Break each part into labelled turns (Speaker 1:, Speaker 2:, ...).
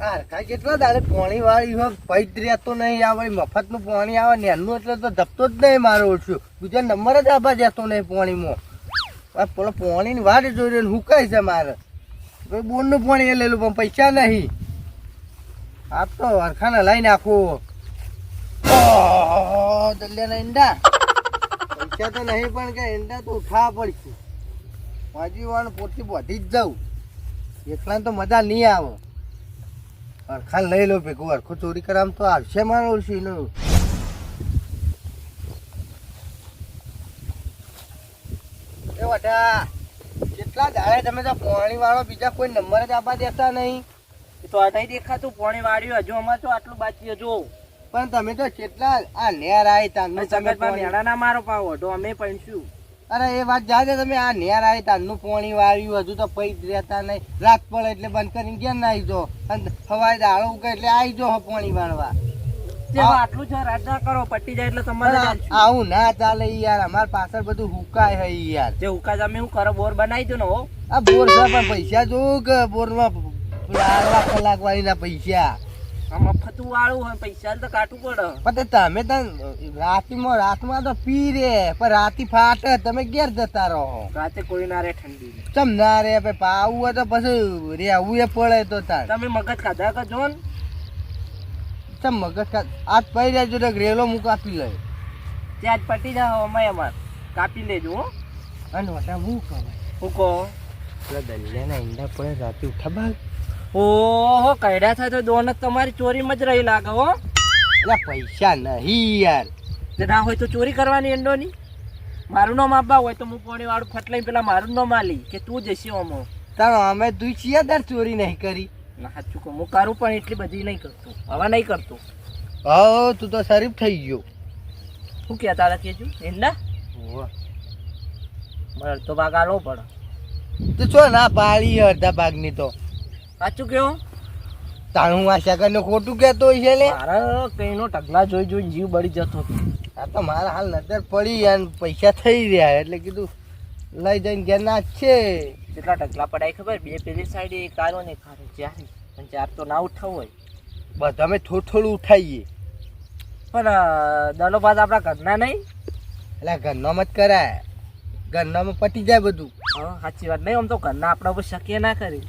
Speaker 1: હરખા કેટલા દાડે પોણી વાળી હોય રહેતો નહીં આવે મફતનું પોણી આવે નેનું એટલે તો ધપતો જ નહીં મારો ઓછું. બીજા નંબર જ આભા જતો નહીં પોણીમાં. પેલો પોણીની વાટ જોઈ રહ્યો હુકાય છે મારે? બોનનું પોણી એ લેલું પણ પૈસા નહીં. આપ તો હરખાને લઈ નાખો. દલ્યાના ઈંડા. પૈસા તો નહીં, પણ કે ઈંડા તો ઉઠાવા પડશે. હજી વાર પોતી વધી જ જાઉં. એકલા તો મજા નહીં આવે. અરખાન લઈ લો ભેગું અરખું ચોરી કરામ તો આવશે મારો ઓળશું એનું એ વટા કેટલા દાડે તમે તો પાણી વાળો બીજા કોઈ નંબર જ આપવા દેતા નહીં
Speaker 2: તો આ નહીં દેખાતું પાણી વાળ્યું હજુ અમારે તો આટલું બાકી હજુ
Speaker 1: પણ તમે તો કેટલા આ નેર આવી તમે પાણી-
Speaker 2: મેળા ના મારો પાવો તો અમે પૈણશું
Speaker 1: અરે એ વાત જાજે તમે? આ નેર આવી તાનનું પોણી વાળ્યું હજુ તો પૈ રહેતા નહીં. રાત પડે એટલે બંધ કરીને ક્યાં ના આવી જો અને સવારે દાળો ઉગે એટલે આવી જો પોણી વાળવા.
Speaker 2: આટલું છે ના કરો પટી જાય એટલે તમારે
Speaker 1: આવું ના ચાલે યાર. અમાર પાછળ બધું હુકાય હે યાર.
Speaker 2: જે ઉકા તમે હું કરો? બોર બનાવી દો ને હો.
Speaker 1: આ બોર છે પણ પૈસા જોવું કે બોરમાં લાડવા કલાક વાળીના પૈસા.
Speaker 2: મફતું વાળું હોય પૈસા તો કાઢવું પડે.
Speaker 1: પણ તમે તો રાતીમાં રાતમાં તો પી રે પણ રાતી ફાટે તમે ક્યારે જતા રહો.
Speaker 2: રાતે કોઈ ના રે ઠંડી
Speaker 1: ચમ ના રે ભાઈ પાવું હોય તો પછી રેવું એ પડે તો તાર.
Speaker 2: તમે મગજ ખાધા કરજો ને
Speaker 1: ચમ મગજ કા આજ પડી રહેજો તો રેલો મુક કાપી લે
Speaker 2: ત્યાં જ પટી જાઓ અમે અમાર. કાપી લેજો હો.
Speaker 1: અને વટા હું કહેવાય
Speaker 2: હું કહો.
Speaker 1: દલિયાના ઈંડા પડે રાતે ઉઠા બાગ
Speaker 2: ઓહો કયડા થાય તો દોનત તમારી ચોરીમાં જ રહી લાગે હો.
Speaker 1: એટલે પૈસા નહીં યાર.
Speaker 2: જે ના હોય તો ચોરી કરવાની એંડોની. મારું નામ આપવા હોય તો હું પોણી વાળું ફટલાઈ પેલા મારું નામ આલી કે તું જશે ઓમો
Speaker 1: તારો અમે તું તાર ચોરી નહીં કરી.
Speaker 2: ના સાચું કહું હું કરું પણ એટલી બધી નહીં કરતો હવે નહીં કરતો.
Speaker 1: હો તું તો શરીફ થઈ ગયો.
Speaker 2: શું કહેતા તારા કેજુ? એંડા? મારે તો ભાગ આલો પડે
Speaker 1: તું છો ના પાડી અડધા ભાગની તો.
Speaker 2: સાચું કેવો
Speaker 1: હું આ ને ખોટું હોય છે લે.
Speaker 2: મારા કઈનો ટગલા જોઈ જોઈ જીવ બળી જતો હતો.
Speaker 1: આ તો મારા હાલ નજર પડી અને પૈસા થઈ રહ્યા એટલે કીધું લઈ જઈને ઘેર ના છે.
Speaker 2: કેટલા ટગલા પડાય ખબર? બે પેલી સાઈડ એક કારો ને આરો. ચાર અને ચાર તો ના ઉઠાવું હોય.
Speaker 1: બધા અમે થોડું થોડું ઉઠાવીએ
Speaker 2: પણ દલો બાદ આપણા ઘરના નહીં?
Speaker 1: એટલે ઘરનામાં જ કરાય. ઘરનામાં પટી જાય બધું.
Speaker 2: હા સાચી વાત. નહીં આમ તો ઘરના આપણા ઉપર શક્ય ના કરી.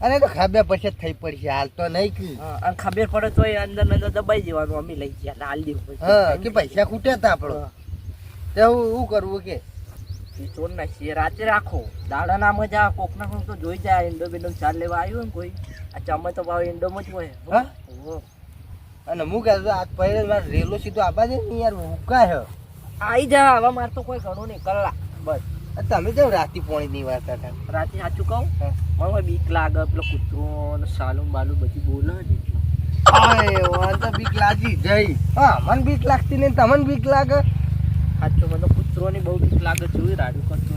Speaker 1: અને તો ખબર પછી જ થઈ પડશે હાલ તો નહીં કે.
Speaker 2: અને ખબર પડે તો અંદર ને અંદર દબાઈ જવાનું અમે લઈ ગયા હાલ દેવું.
Speaker 1: હા કે પૈસા ખૂટ્યા હતા આપણો. તે હું શું કરવું કે?
Speaker 2: ચોર ના છીએ રાતે રાખો. દાડા ના મજા આવે, કોકના કોક તો જોઈ જાય ઇન્ડો બિન્ડો ચાલ લેવા આવ્યું ને કોઈ. આ ચમે તો ભાવ ઇન્ડોમાં જ હોય.
Speaker 1: હા? અને હું કહેતો આજ પહેલે મારે રેલો સીધો આબા દે ને યાર હુકાય છે
Speaker 2: આઈ જા આવા મારે તો કોઈ ઘણું નહીં કલાક. બસ.
Speaker 1: તમે કેમ રાતી પોણી ની વાત હતા
Speaker 2: રાતે સાચું કહું. મને બીક લાગે પેલો કૂતરો ને સાલું બાલું બધી બોલે ને એટલે.
Speaker 1: તો બીક લાગી જઈ હા મને બીક લાગતી નહીં તમને બીક લાગે?
Speaker 2: સાચું મને તો કૂતરોની બહુ બીક લાગે જોઈ રાડું કરતો.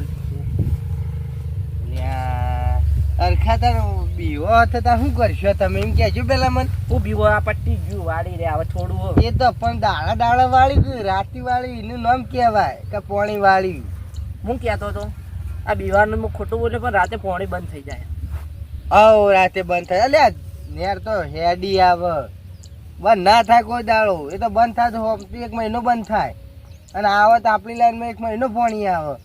Speaker 1: અરખા તાર બીવો હતો તાર શું કરશો તમે? એમ કહેજો પેલા મને.
Speaker 2: હું બીવો આ પટ્ટી ગયું વાળી રે હવે થોડું
Speaker 1: એ તો પણ દાડા દાડા વાળી ગયું રાતી વાળી એનું નામ કહેવાય કે પોણી વાળી
Speaker 2: હું કહેતો હતો આ બીવાનું હું ખોટું બોલે પણ રાતે પોણી બંધ થઈ જાય.
Speaker 1: આવો રાતે બંધ થાય. અલ્યા નેર તો હેડી આવે. બંધ ના થાય કોઈ દાડો. એ તો બંધ થાય તો એક મહિનો બંધ થાય. અને આવે તો આપણી લાઈનમાં એક મહિનો પોણી આવે.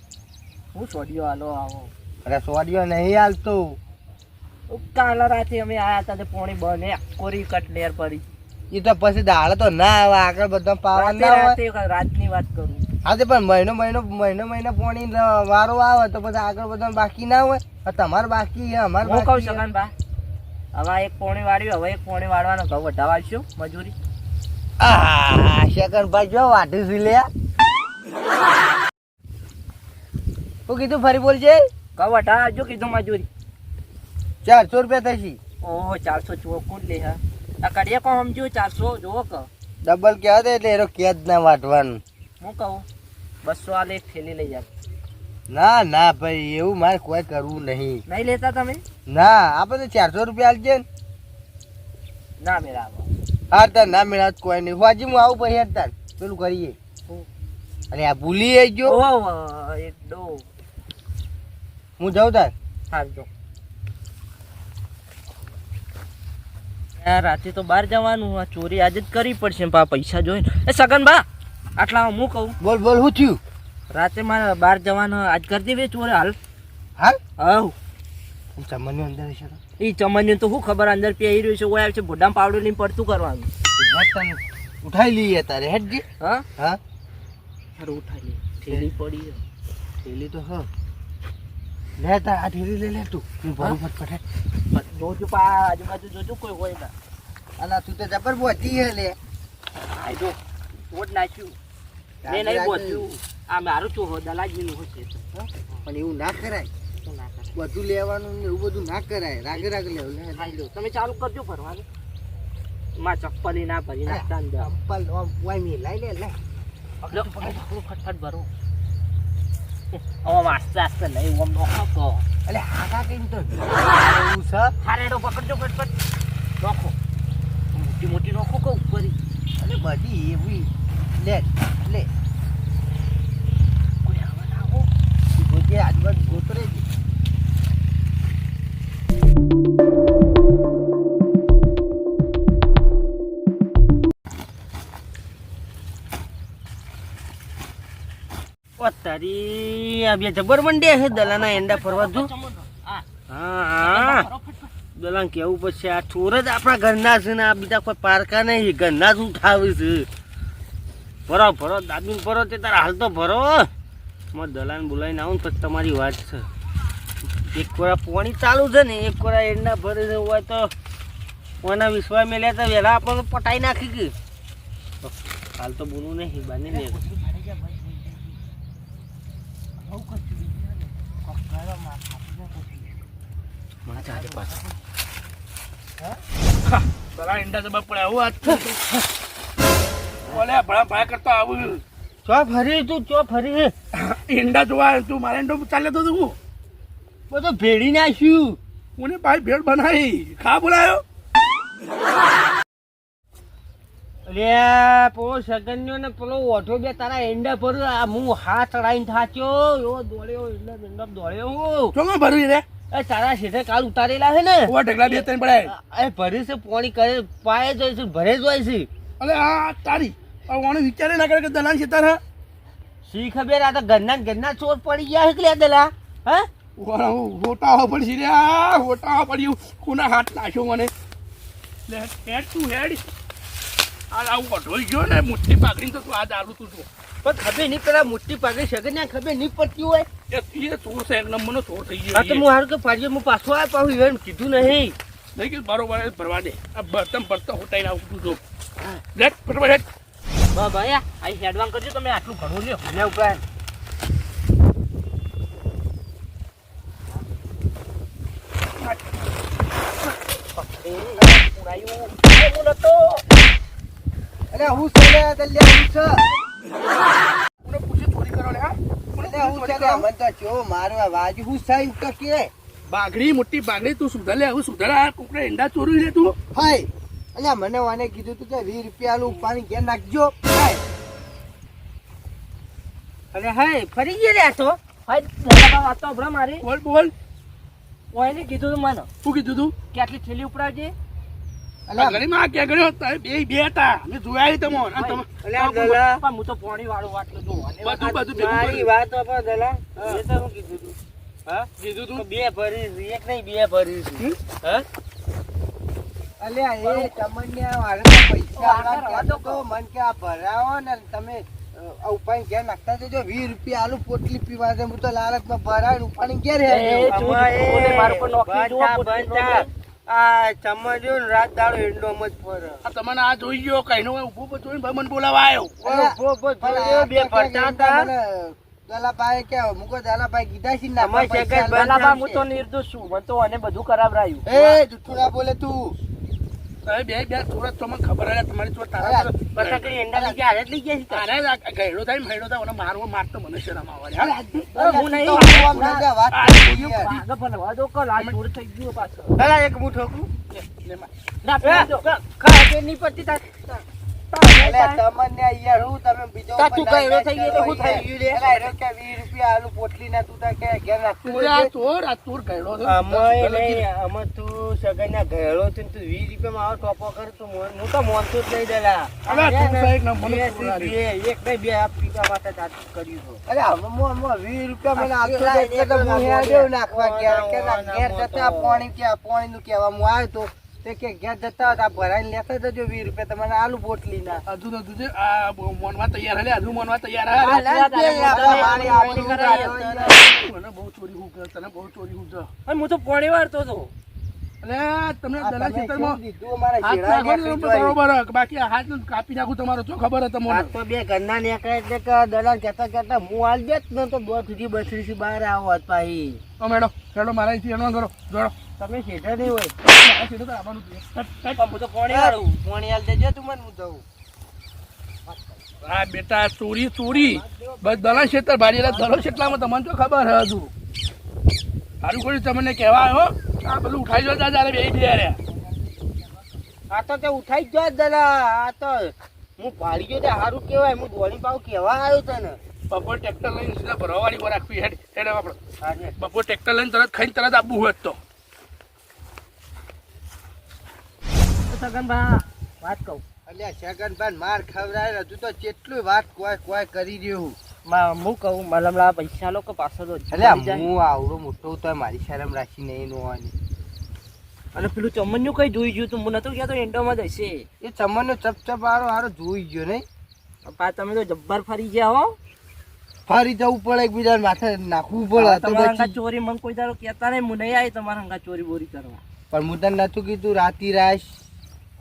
Speaker 2: હું સોડિયો હાલો આવો.
Speaker 1: અરે સોડિયો નહીં હાલતો
Speaker 2: કાલ રાતે અમે આયા હતા પોણી બને કોરી કટ નેર પડી.
Speaker 1: એ તો પછી દાડો તો ના આવે. આગળ બધા પાવા ના
Speaker 2: રાતની વાત કરું.
Speaker 1: હા તે પણ મહિનો મહિનો મહિનો મહિનો પોણી વારો આવે તો પછી આગળ બધા બાકી ના હોય. તમારે બાકી અમારે
Speaker 2: હું કહું બા. હવે એક પોણી વાળ્યું હવે એક પોણી વાળવાનો કહું વધાવા આવશો મજૂરી.
Speaker 1: આ શકનભાઈ જો વાટી સી લે હું કીધું ફરી બોલજે.
Speaker 2: કહું વઢાવા આવજો કીધું મજૂરી.
Speaker 1: ચારસો રૂપિયા થશે.
Speaker 2: ઓહો ચારસો ચોખ્ખું લે હા? આ કડિયા કોણ સમજ્યું? ચારસો જુઓ કહો
Speaker 1: ડબલ કહેવા દે એટલે એનો કેદ ના વાટવાનું
Speaker 2: હું કહું? બસો આલે એક થેલી લઈ જાવ
Speaker 1: ના ના ભાઈ એવું મારે કોઈ કરવું નહીં.
Speaker 2: નહીં લેતા તમે?
Speaker 1: ના આપણે બધું ચારસો રૂપિયા આપજે ને.
Speaker 2: ના મેળા
Speaker 1: હા તાર ના મેળા કોઈ નહીં. હાજી હું આવું પછી તાર પેલું કરીએ. અને આ ભૂલી ગયો. હું જાઉં તાર?
Speaker 2: હાલ જો આ રાતે તો બહાર જવાનું આ ચોરી આજે જ કરવી પડશે પા પૈસા જોઈને. એ સગન બા! આટલા હું કહું?
Speaker 1: બોલ બોલ શું થયું?
Speaker 2: રાતે મારે બહાર જવાનું આજ કરી દેવી ચોરે હાલ.
Speaker 1: હાલ?
Speaker 2: હવ
Speaker 1: ચમનની અંદર છે
Speaker 2: એ ચમન્યું તો શું ખબર અંદર પહેરી રહ્યું છે ઓય છે ભોડામ પાવડર લઈને પડતું કરવાનું.
Speaker 1: તને ઉઠાઈ લઈએ તારે હેડજી
Speaker 2: હા?
Speaker 1: હા?
Speaker 2: તારે ઉઠાઈ લઈએ. થેલી પડી
Speaker 1: ઠેલી તો હા. લે તાર આ ઠેલી લે લે તું. હું ભરું ફટફટ.
Speaker 2: જોજો પા આજુબાજુ જોજો કોઈ હોય ના.
Speaker 1: અલા તું તો જબર બોતી હે લે.
Speaker 2: આ પોટ નાખ્યું. મેં નહીં બોલ્યું આ મારું ચો દલાજીનું હશે. તો.
Speaker 1: પણ એવું ના કરાય. બધું લેવાનું ને એવું બધું ના કરાય. રાગે રાગે લેવું
Speaker 2: તમે ચાલુ કરજો ફરવાનું માં ચપ્પલી ના ભરી નાખતા
Speaker 1: ચપ્પલ વાય મી લાઈ લે લે
Speaker 2: ફટફટ ભરો. ઓમ આસ્તે આસ્તે નહીં ઓમ નોખો તો
Speaker 1: અલે હાકા કઈ તો. એવું છે
Speaker 2: હારેડો પકડજો ફટફટ. નોખો મોટી મોટી નોખો કહું ઉપરી આવા ના હો
Speaker 1: જોજે આજુબાજુ ગોતરે
Speaker 3: ઓ તારી આ બે જબર મંડ્યા છે દલાના એંડા ફરવા
Speaker 2: હા
Speaker 3: દલાન કેવું પછી આ ચોર જ આપણા ઘરના છે ને આ બીજા કોઈ પારકા નહીં. ઘરના જ ઉઠાવે છે. ભરો ભરો દાદીને ભરો તે તારા હાલ તો ભરો. મારે દલાન બોલાવીને આવું પછી તમારી વાત છે. એક કોરા પોણી ચાલુ છે ને એક કોરા એંડા ભરે છે હોય તો કોના વિશ્વાસ મેલ્યા તો વહેલા આપણને પટાઈ નાખી ગઈ હાલ તો બોલવું નહીં બાની ને માથા હારે પાછા.
Speaker 4: તારા ઈંડા જબા પડે આવું આજ બોલે ભણા ભણા કરતો આવું.
Speaker 3: ચો ફરી તું ચો ફરી.
Speaker 4: ઈંડા જોવા તું મારા ઈંડો ચાલે તો તું.
Speaker 3: બધું ભેડી નાખ્યું.
Speaker 4: કોને ભાઈ ભેળ બનાવી? ખા બોલાયો.
Speaker 3: અરે પેલો સગન્યો ને પેલો ઓઠો બે તારા એંડા પર આ હું હાથ ચડાઈને થાચ્યો. એવો દોડ્યો એંડા એંડા દોડ્યો હું.
Speaker 4: ચોમાં ભરવી રે
Speaker 3: એ તારા સીધે કાલ ઉતારેલા છે ને?
Speaker 4: ઢગલા બે ત્રણ પડે
Speaker 3: એ ભરી છે પોણી કરે પાય જાય છે ભરે જ હોય છે.
Speaker 4: અલે આ તારી ઓણે વિચારે ના કરે કે દલાન છે તારા
Speaker 3: શી ખબર આ તો ઘરના ઘરના ચોર પડી ગયા છે કે દલા હા?
Speaker 4: ઓણા પડશે રે. આ હોટાવા પડ્યું કોના હાથ નાખ્યો મને. હેડ તું હેડ. આવું અઢોઈ ગયો ને મોટી પાઘડી તો તું આ દારૂ તું જો.
Speaker 3: પણ ખબર નહીં પેલા મોટી પાકે સગન્યા ખબર નહીં પડતી હોય.
Speaker 4: એ ચોર છે એક નંબરનો ચોર થઈ
Speaker 3: હા તો
Speaker 4: ગયો
Speaker 3: હું હારું કે પાડીએ હું પાછો આ પાછું એમ કીધું નહીં.
Speaker 4: નહીં કે બરોબર ભરવા દે. આ બર્તન ભરતો હોટાઈ ના તું જો. લેટ ફટાફટ હેડ.
Speaker 2: બા ભાઈ આ હેડવાન કરજો તમે આટલું ઘણું લ્યો
Speaker 3: લે ઉપર.
Speaker 2: પુરાયું એ બોલો તો
Speaker 1: અલે હું છે લે દલ્યા હું છે.
Speaker 4: કોને પૂછી ચોરી કરો લે હા
Speaker 1: છે લે
Speaker 4: કરો?
Speaker 1: મને તો ચો મારવા વાજી હું સાઈન તો કે.
Speaker 4: બાગડી મોટી બાગડી તું સુધાર લે હું સુધાર આ કોકને ઈંડા ચોરી લે તું.
Speaker 1: હાય. અલ્યા મને વાને કીધું તું કે વીસ રૂપિયાનું પાણી ઘેર નાખજો. હાય.
Speaker 3: અરે હાય ફરી ગયો આ તો.
Speaker 2: મોટા વાત તો હમણાં મારી.
Speaker 4: બોલ બોલ.
Speaker 2: ઓયને કીધું તું મને?
Speaker 4: શું કીધું તું?
Speaker 2: કે આટલી થેલી ઉપડાવજે.
Speaker 4: આ ક્યાં બે બે હતા. મેં જોયા તમો તમે
Speaker 2: પણ હું તો પોણી વાળો વાટલો જો
Speaker 4: બધું બધું
Speaker 3: મારી વાત આપા દલા એ તો હું કીધું તું. હા?
Speaker 4: કીધું
Speaker 3: તું? બે ભરી એક નહીં બે ભરી હા?
Speaker 1: અલ્યા એ તમને વાળા પૈસા તો મન કે આ ભરાવો ને તમે ઉપાય ઘેર નાખતા જજો. વીસ રૂપિયા આલુ પોટલી પીવા છે હું તો લાલચમાં ભરાય ઉપાડી ઘેર
Speaker 2: એ,
Speaker 3: એ. આ ચમચો ને રાત દાડો
Speaker 4: આ તમને આ જોઈ ગયો કઈનો ઊભો ઊભો જોઈને ભાઈ મને બોલાવા આવ્યો
Speaker 3: ઊભો
Speaker 1: ઊભો
Speaker 3: જોયો, બે ફરતા હતા.
Speaker 1: દલાભાઈ કે મુકો દલાભાઈ કીધા છે ને છે.
Speaker 2: હું તો નિર્દોષ છું મને તો આને બધું કરાવરાયું
Speaker 1: એ જૂઠું બોલે તું
Speaker 4: બે બે તમને ખબર હે તમારી ચોર તારા પર-
Speaker 3: કરી એંડા લઈ ગયા હારે લઈ ગયા છે તારે.
Speaker 4: ગયડો થાય મહેડો થાય મને મારવો મારતો મને શરમ આવે. હા?
Speaker 2: નહીં.
Speaker 1: વાત
Speaker 2: ભણવા દો કલ આ ચોર થઈ ગયો પાછો
Speaker 3: અલા, એક
Speaker 4: લે
Speaker 2: ના.
Speaker 3: ખ- નહીં પડતી તાર.
Speaker 1: અલે તમને યાર હું તમે બીજો
Speaker 2: તા તું
Speaker 1: ઉપર
Speaker 2: ગયડો થઈ ગયો તો શું થઈ ગયું લે?
Speaker 1: અલા, એનો કે 20 રૂપિયા આલુ પોટલી ના તું તાર કે ઘેર નાખતું
Speaker 4: તું આ
Speaker 1: હોય છે?
Speaker 4: ચોર આ ચોર ગયડો છે.
Speaker 3: આમાં નહીં આમાં તું સગાઈના ઘેડો છે ને તું વીસ રૂપિયામાં આવો ટોપો કર તું મોન- હું જ નહીં દેલા
Speaker 4: અલા, તું તો એક નંબરનો
Speaker 3: બે
Speaker 4: ચોરાડી.
Speaker 3: બે- એક નહીં બે આ પીવા માટે જ આટલું કર્યું છે.
Speaker 1: અરે હવે મો મો 20 રૂપિયા મને
Speaker 3: આ
Speaker 1: આપતો
Speaker 3: કેળા
Speaker 1: તો એટલે તો
Speaker 3: એક
Speaker 1: હું
Speaker 3: કેળા
Speaker 1: હેર જેવું નાખવા
Speaker 3: ઓના,
Speaker 1: કે ના,
Speaker 3: ઓના,
Speaker 1: ઘેર
Speaker 3: ઓના.
Speaker 1: જતા પાણી નું કેવા હું આવ્યો તો તે કે ઘેર જતા હતા? ભરાઈને લેતા જજો 20 રૂપિયા. તમને આલુ પોટલી ના.
Speaker 4: હજુ તો તુજે આ મોનવા તૈયાર હલે હજુ મોનવા તૈયાર. મને બહુ ચોરી હું તને બહુ ચોરી હું
Speaker 2: તો પોણી વાળતો હતો.
Speaker 4: તમને દલાલ ખેતરમાં. બરોબર બાકી આ હાથ કાપી નાખું તમારો શું ખબર હતી મને
Speaker 3: તો બે ઘરના નીકળે એટલે કે દલાલ કહેતા કહેતા હું હાલ દેત ને તો દોઢ સુધી બસરી બહાર આવત પાહી.
Speaker 4: તો મેડમ ચાલો મારા એનો કરો જોડો.
Speaker 3: તમે શેઠા નહીં હોય.
Speaker 4: મારા તો આવવાનું.
Speaker 2: પણ હું વાળું
Speaker 1: દેજો મને હું જઉં.
Speaker 4: હા બેટા ચોરી ચોરી. બસ દલાલ ખેતર ભાડેલા દલો કેટલામાં તમને તો ખબર હે હજુ. સારું કર્યું તમને કહેવા આવ્યો આ બધું ઉઠાઈ જો બે બે રે.
Speaker 3: આ તો તે ઉઠાઈ જ દલા આ તો હું ભાડી ગયો તે સારું કેવાય હું દોડી પાવ કેવા આવ્યો તને.
Speaker 4: બપોર ટ્રેક્ટર લઈને સીધા ભરવાવાળી પર રાખવી હેડ હેડ આપણે. બપોર ટ્રેક્ટર લઈને તરત ખાઈને તરત આપવું હોય તો.
Speaker 2: સગનભા વાત કહું.
Speaker 1: અલ્યા શગનભાઈ માર ખવડાય હજુ તો કેટલું વાત કોઈ કોઈ કરી રહ્યું હું.
Speaker 2: કહું મલમલા પૈસા લોકો પાછો તો
Speaker 1: અલ્યા હું આવડો મોટો તો મારી શરમ રાખી નહીં નોવાની
Speaker 2: અને પેલું ચમનનું કઈ જોઈ ગયું તું? હું નતો તો એન્ડોમાં જ હશે
Speaker 1: એ ચમનનો ચપચપ વાળો હારો જોઈ ગયો નહીં.
Speaker 2: પા તમે તો જબ્બર ફરી ગયા હો.
Speaker 1: ફરી જવું પડે એકબીજા માથે નાખવું પડે
Speaker 2: તમારા અંગા ચોરી મને કોઈ દાડો કહેતા નહીં હું નહીં આવી તમારા અંગા ચોરી બોરી કરવા.
Speaker 1: પણ હું તને નતું કીધું રાતી રાશ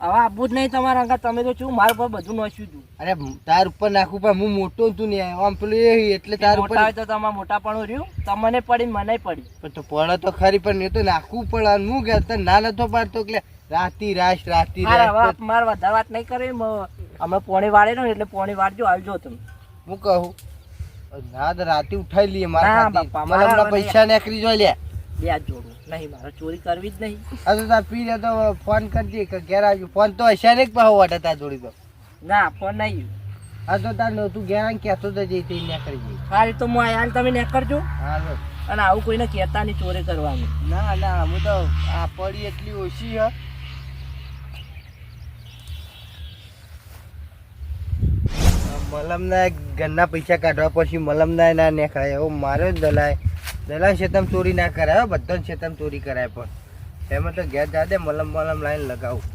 Speaker 2: હવે આપવું જ નહીં તમારા અંગા તમે તો શું મારા પર બધું નોચ્યું તું
Speaker 1: અરે તાર ઉપર નાખું પણ હું મોટો તું ને આમ પેલું એટલે તાર ઉપર
Speaker 2: તો તમારા મોટા પણ રહ્યું. તમને પડી મને પડી.
Speaker 1: પણ તો પડે તો ખરી પણ એ તો નાખવું પડે. હું કે તને ના નતો પાડતો એટલે રાતી રાશ રાતી રાશ.
Speaker 2: મારે વધારે વાત નહીં કરે હમણાં અમે પોણી વાળે ને એટલે પોણી વાળજો આવજો તમે.
Speaker 1: હું કહું? ના તો રાતે ઉઠાઈ લઈએ મારા
Speaker 2: બાપા, મારા
Speaker 1: પૈસા નીકળી જો લે.
Speaker 2: બે જોડું. નહીં મારે ચોરી કરવી જ નહીં.
Speaker 1: આ તો તાર પી તો ફોન કરજે કે ઘેર આવજો ફોન તો હશે ને પાહો વાટે તાર જોડી તો.
Speaker 2: ના ફોન નહીં
Speaker 1: આ તો તાર તું ઘેર આવીને કહેતો તો જઈ તે કરી જઈ
Speaker 2: હાલ તો હું આયા તમે ને કરજો.
Speaker 1: હાલો
Speaker 2: અને આવું કોઈને કહેતા નહીં ચોરી કરવાનું.
Speaker 1: ના ના હું તો આ પડી એટલી ઓછી હ. મલમના ઘરના પૈસા કાઢવા પછી મલમના ના નેખાય. એવો મારો જ દલાય. દલાલ શેતમ ચોરી ના કરાય બધા શેતમ ચોરી કરાય પણ. એમાં તો ઘેર જાદે મલમ મલમ લાઈન લગાવું.